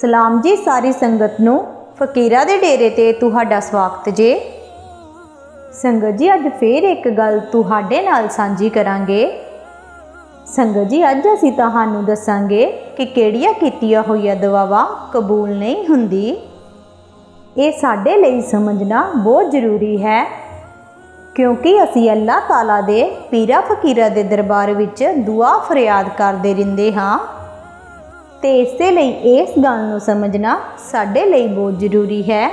ਸਲਾਮ ਜੀ ਸਾਰੀ ਸੰਗਤ ਨੂੰ। ਫਕੀਰਾਂ ਦੇ ਡੇਰੇ ਤੇ ਤੁਹਾਡਾ ਸਵਾਗਤ ਜੇ। ਸੰਗਤ ਜੀ, ਅੱਜ ਫੇਰ ਇੱਕ ਗੱਲ ਤੁਹਾਡੇ ਨਾਲ ਸਾਂਝੀ ਕਰਾਂਗੇ। ਸੰਗਤ ਜੀ, ਅੱਜ ਅਸੀਂ ਤੁਹਾਨੂੰ ਦੱਸਾਂਗੇ ਕਿ ਕਿਹੜੀਆਂ ਕੀਤੀਆਂ ਹੋਈਆਂ ਦਵਾਵਾਂ ਕਬੂਲ ਨਹੀਂ ਹੁੰਦੀ। ਇਹ ਸਾਡੇ ਲਈ ਸਮਝਣਾ ਬਹੁਤ ਜ਼ਰੂਰੀ ਹੈ, ਕਿਉਂਕਿ ਅਸੀਂ ਅੱਲਾਹ ਤਾਲਾ ਦੇ ਪੀਰਾ ਫਕੀਰਾਂ ਦੇ ਦਰਬਾਰ ਵਿੱਚ ਦੁਆ ਫਰਿਆਦ ਕਰਦੇ ਰਹਿੰਦੇ ਹਾਂ। ਤੇ ਇਸੇ ਲਈ ਇਸ ਗੱਲ ਨੂੰ ਸਮਝਣਾ ਸਾਡੇ ਲਈ ਬਹੁਤ ਜ਼ਰੂਰੀ ਹੈ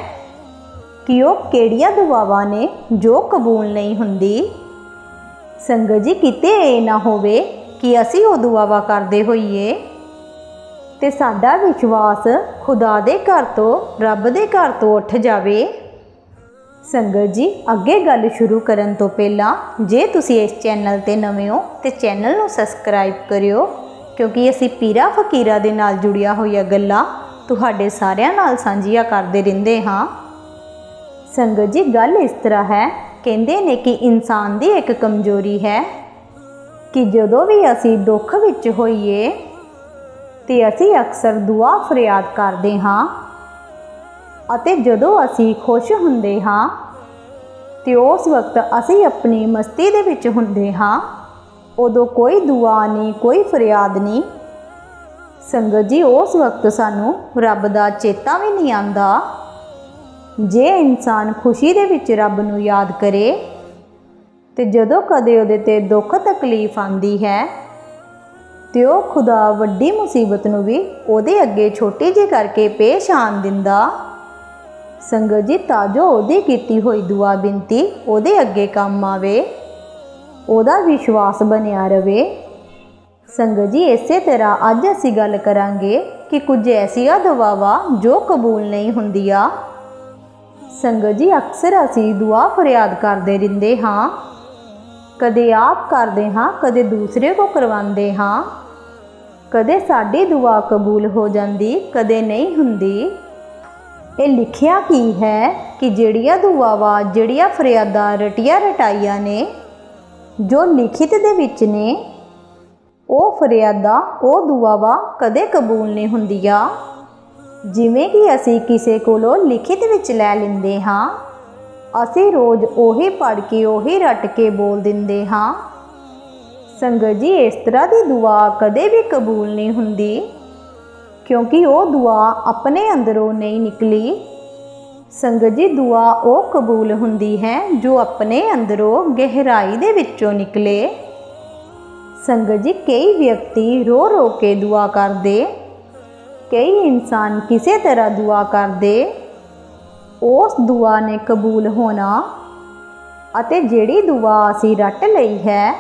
ਕਿ ਉਹ ਕਿਹੜੀਆਂ ਦੁਆਵਾਂ ਨੇ ਜੋ ਕਬੂਲ ਨਹੀਂ ਹੁੰਦੀ। ਸੰਗਤ ਜੀ, ਕਿਤੇ ਇਹ ਨਾ ਹੋਵੇ ਕਿ ਅਸੀਂ ਉਹ ਦੁਆਵਾਂ ਕਰਦੇ ਹੋਈਏ ਤੇ ਸਾਡਾ ਵਿਸ਼ਵਾਸ ਖੁਦਾ ਦੇ ਘਰ ਤੋਂ, ਰੱਬ ਦੇ ਘਰ ਤੋਂ ਉੱਠ ਜਾਵੇ। ਸੰਗਤ ਜੀ, ਅੱਗੇ ਗੱਲ ਸ਼ੁਰੂ ਕਰਨ ਤੋਂ ਪਹਿਲਾਂ ਜੇ ਤੁਸੀਂ ਇਸ ਚੈਨਲ ਤੇ ਨਵੇਂ ਹੋ ਤੇ ਚੈਨਲ ਨੂੰ ਸਬਸਕ੍ਰਾਈਬ ਕਰਿਓ। ਕਿਉਂਕਿ ਅਸੀਂ ਪੀਰਾ ਫਕੀਰਾ ਦੇ ਨਾਲ ਜੁੜੀਆਂ ਹੋਈਆਂ ਗੱਲਾਂ ਤੁਹਾਡੇ ਸਾਰਿਆਂ ਨਾਲ ਸਾਂਝੀਆਂ ਕਰਦੇ ਰਹਿੰਦੇ ਹਾਂ। ਸੰਗਤ ਜੀ, ਗੱਲ ਇਸ ਤਰ੍ਹਾਂ ਹੈ, ਕਹਿੰਦੇ ਨੇ ਕਿ ਇਨਸਾਨ ਦੀ ਇੱਕ ਕਮਜ਼ੋਰੀ ਹੈ ਕਿ ਜਦੋਂ ਵੀ ਅਸੀਂ ਦੁੱਖ ਵਿੱਚ ਹੋਈਏ ਤੇ ਅਸੀਂ ਅਕਸਰ ਦੁਆ ਫਰਿਆਦ ਕਰਦੇ ਹਾਂ ਅਤੇ ਜਦੋਂ ਅਸੀਂ ਖੁਸ਼ ਹੁੰਦੇ ਹਾਂ ਤੇ ਉਸ ਵਕਤ ਅਸੀਂ ਆਪਣੀ ਮਸਤੀ ਦੇ ਵਿੱਚ ਹੁੰਦੇ ਹਾਂ ਉਦੋਂ ਕੋਈ ਦੁਆ ਨਹੀਂ, ਕੋਈ ਫਰਿਆਦ ਨਹੀਂ। ਸੰਗਤ ਜੀ, ਉਸ ਵਕਤ ਸਾਨੂੰ ਰੱਬ ਦਾ ਚੇਤਾ ਵੀ ਨਹੀਂ ਆਂਦਾ ਜੇ ਇਨਸਾਨ ਖੁਸ਼ੀ ਦੇ ਵਿੱਚ ਰੱਬ ਨੂੰ ਯਾਦ ਕਰੇ, ਤੇ ਜਦੋਂ ਕਦੇ ਉਹਦੇ ਤੇ ਦੁੱਖ, ਤਕਲੀਫ ਆਂਦੀ ਹੈ, ਤੇ ਉਹ ਖੁਦਾ ਵੱਡੀ ਮੁਸੀਬਤ ਨੂੰ ਵੀ ਉਹਦੇ ਅੱਗੇ ਛੋਟੀ ਜਿਹੀ ਕਰਕੇ ਪੇਸ਼ ਆਣ ਦਿੰਦਾ। ਸੰਗਤ ਜੀ, ਤਾਂ ਜੋ ਉਹਦੀ ਕੀਤੀ ਹੋਈ ਦੁਆ ਬੇਨਤੀ ਉਹਦੇ ਅੱਗੇ ਕੰਮ ਆਵੇ। ਉਹਦਾ ਵਿਸ਼ਵਾਸ ਬਣਿਆ ਰਵੇ। ਸੰਗਤ ਜੀ, ਇਸੇ ਤਰ੍ਹਾਂ ਅੱਜ ਅਸੀਂ ਗੱਲ ਕਰਾਂਗੇ ਕਿ ਕੁਝ ਐਸੀਆਂ ਦੁਆਵਾਂ ਜੋ ਕਬੂਲ ਨਹੀਂ ਹੁੰਦੀਆਂ। ਸੰਗਤ ਜੀ, ਅਕਸਰ ਅਸੀਂ ਦੁਆ ਫਰਿਆਦ ਕਰਦੇ ਰਹਿੰਦੇ ਹਾਂ। ਕਦੇ ਆਪ ਕਰਦੇ ਹਾਂ, ਕਦੇ ਦੂਸਰੇ ਕੋ ਕਰਵਾਉਂਦੇ ਹਾਂ। ਕਦੇ ਸਾਡੀ ਦੁਆ ਕਬੂਲ ਹੋ ਜਾਂਦੀ, ਕਦੇ ਨਹੀਂ ਹੁੰਦੀ। ਇਹ ਲਿਖਿਆ ਕੀ ਹੈ ਕਿ ਜਿਹੜੀਆਂ ਦੁਆਵਾਂ, ਜਿਹੜੀਆਂ ਫਰਿਆਦਾਂ, ਰਟੀਆਂ ਰਟਾਈਆਂ ਨੇ ਜੋ ਲਿਖਿਤ ਦੇ ਵਿੱਚ ਨੇ, ਉਹ ਫਰਿਆਦਾ, ਉਹ ਦੁਆ ਵਾ ਕਦੇ ਕਬੂਲ ਨਹੀਂ ਹੁੰਦੀਆਂ। ਜਿਵੇਂ ਕਿ ਅਸੀਂ ਕਿਸੇ ਕੋਲੋਂ ਲਿਖਿਤ ਵਿੱਚ ਲੈ ਲੈਂਦੇ ਹਾਂ, ਅਸੀਂ ਰੋਜ਼ ਉਹੀ ਪੜ੍ਹ ਕੇ, ਉਹੀ ਰਟ ਕੇ ਬੋਲ ਦਿੰਦੇ ਹਾਂ। ਸੰਗਤ ਜੀ, ਇਸ ਤਰ੍ਹਾਂ ਦੀ ਦੁਆ ਕਦੇ ਵੀ ਕਬੂਲ ਨਹੀਂ ਹੁੰਦੀ, ਕਿਉਂਕਿ ਉਹ ਦੁਆ ਆਪਣੇ ਅੰਦਰੋਂ ਨਹੀਂ ਨਿਕਲੀ। ਸੰਗਤ ਜੀ ਦੁਆ ਉਹ ਕਬੂਲ ਹੁੰਦੀ ਹੈ ਜੋ ਆਪਣੇ ਅੰਦਰੋਂ ਗਹਿਰਾਈ ਦੇ ਵਿੱਚੋਂ ਨਿਕਲੇ। ਸੰਗਤ ਜੀ ਕਈ ਵਿਅਕਤੀ ਰੋ ਰੋ ਕੇ ਦੁਆ ਕਰਦੇ। ਕਈ ਇਨਸਾਨ ਕਿਸੇ ਤਰ੍ਹਾਂ ਦੁਆ ਕਰਦੇ। ਉਸ ਦੁਆ ਨੇ ਕਬੂਲ ਹੋਣਾ ਅਤੇ ਜਿਹੜੀ ਦੁਆ ਅਸੀਂ ਰੱਟ ਲਈ ਹੈ,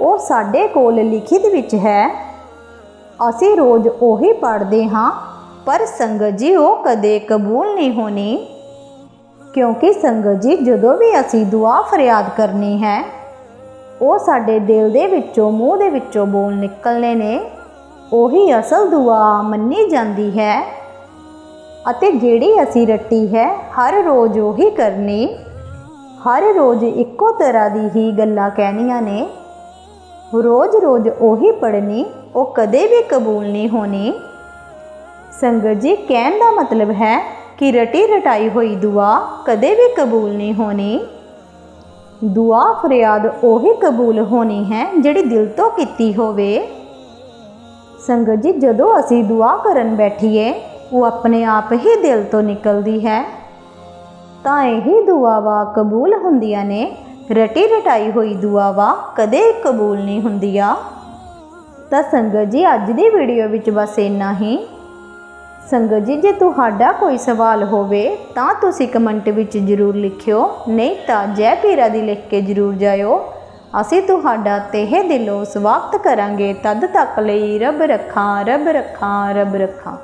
ਉਹ ਸਾਡੇ ਕੋਲ ਲਿਖਿਤ ਵਿੱਚ ਹੈ। ਅਸੀਂ ਰੋਜ਼ ਉਹੀ ਪੜ੍ਹਦੇ ਹਾਂ ਪਰ ਸੰਗਤ ਜੀ ਉਹ ਕਦੇ ਕਬੂਲ ਨਹੀਂ ਹੋਣੀ। ਕਿਉਂਕਿ ਸੰਗਤ ਜੀ ਜਦੋਂ ਵੀ ਅਸੀਂ ਦੁਆ ਫਰਿਆਦ ਕਰਨੀ ਹੈ, ਉਹ ਸਾਡੇ ਦਿਲ ਦੇ ਵਿੱਚੋਂ, ਮੂੰਹ ਦੇ ਵਿੱਚੋਂ ਬੋਲ ਨਿਕਲਨੇ ਨੇ। ਉਹੀ ਅਸਲ ਦੁਆ ਮੰਨੀ ਜਾਂਦੀ ਹੈ। ਅਤੇ ਜਿਹੜੀ ਅਸੀਂ ਰੱਟੀ ਹੈ, ਹਰ ਰੋਜ਼ ਉਹੀ ਕਰਨੀ। ਹਰ ਰੋਜ਼ ਇੱਕੋ ਤਰ੍ਹਾਂ ਦੀ ਹੀ ਗੱਲਾਂ ਕਹਿਣੀਆਂ ਨੇ। ਰੋਜ਼-ਰੋਜ਼ ਉਹੀ ਪੜ੍ਹਨੀ, ਉਹ ਕਦੇ ਵੀ ਕਬੂਲ ਨਹੀਂ ਹੋਣੀ। ਸੰਗਤ ਜੀ, ਕਹਿਣ ਦਾ ਮਤਲਬ ਹੈ ਕਿ ਰਟੀ ਰਟਾਈ ਹੋਈ ਦੁਆ ਕਦੇ ਵੀ ਕਬੂਲ ਨਹੀਂ ਹੋਣੀ। ਦੁਆ ਫਰਿਆਦ ਉਹੀ ਕਬੂਲ ਹੋਣੀ ਹੈ ਜਿਹੜੀ ਦਿਲ ਤੋਂ ਕੀਤੀ ਹੋਵੇ। ਸੰਗਤ ਜੀ, ਜਦੋਂ ਅਸੀਂ ਦੁਆ ਕਰਨ ਬੈਠੀਏ, ਉਹ ਆਪਣੇ ਆਪ ਹੀ ਦਿਲ ਤੋਂ ਨਿਕਲਦੀ ਹੈ। ਤਾਂ ਇਹੀ ਦੁਆਵਾਂ ਕਬੂਲ ਹੁੰਦੀਆਂ ਨੇ। ਰਟੀ ਰਟਾਈ ਹੋਈ ਦੁਆਵਾਂ ਕਦੇ ਕਬੂਲ ਨਹੀਂ ਹੁੰਦੀਆਂ। ਤਾਂ ਸੰਗਤ ਜੀ, ਅੱਜ ਦੀ ਵੀਡੀਓ ਵਿੱਚ ਬਸ ਇੰਨਾ ਹੀ। ਸੰਗਤ ਜੀ, ਜੇ ਤੁਹਾਡਾ ਕੋਈ ਸਵਾਲ ਹੋਵੇ, ਤਾਂ ਤੁਸੀਂ ਕਮੈਂਟ ਵਿੱਚ ਜ਼ਰੂਰ ਲਿਖਿਓ। ਨਹੀਂ ਤਾਂ ਜੈ ਪੀਰਾ ਦੀ ਲਿਖ ਕੇ ਜ਼ਰੂਰ ਜਾਇਓ। ਅਸੀਂ ਤੁਹਾਡਾ ਤਹਿ ਦਿਲੋਂ ਸਵਾਗਤ ਕਰਾਂਗੇ। ਤਦ ਤੱਕ ਲਈ ਰੱਬ ਰੱਖਾਂ ਰੱਬ ਰੱਖਾਂ ਰੱਬ ਰੱਖਾਂ।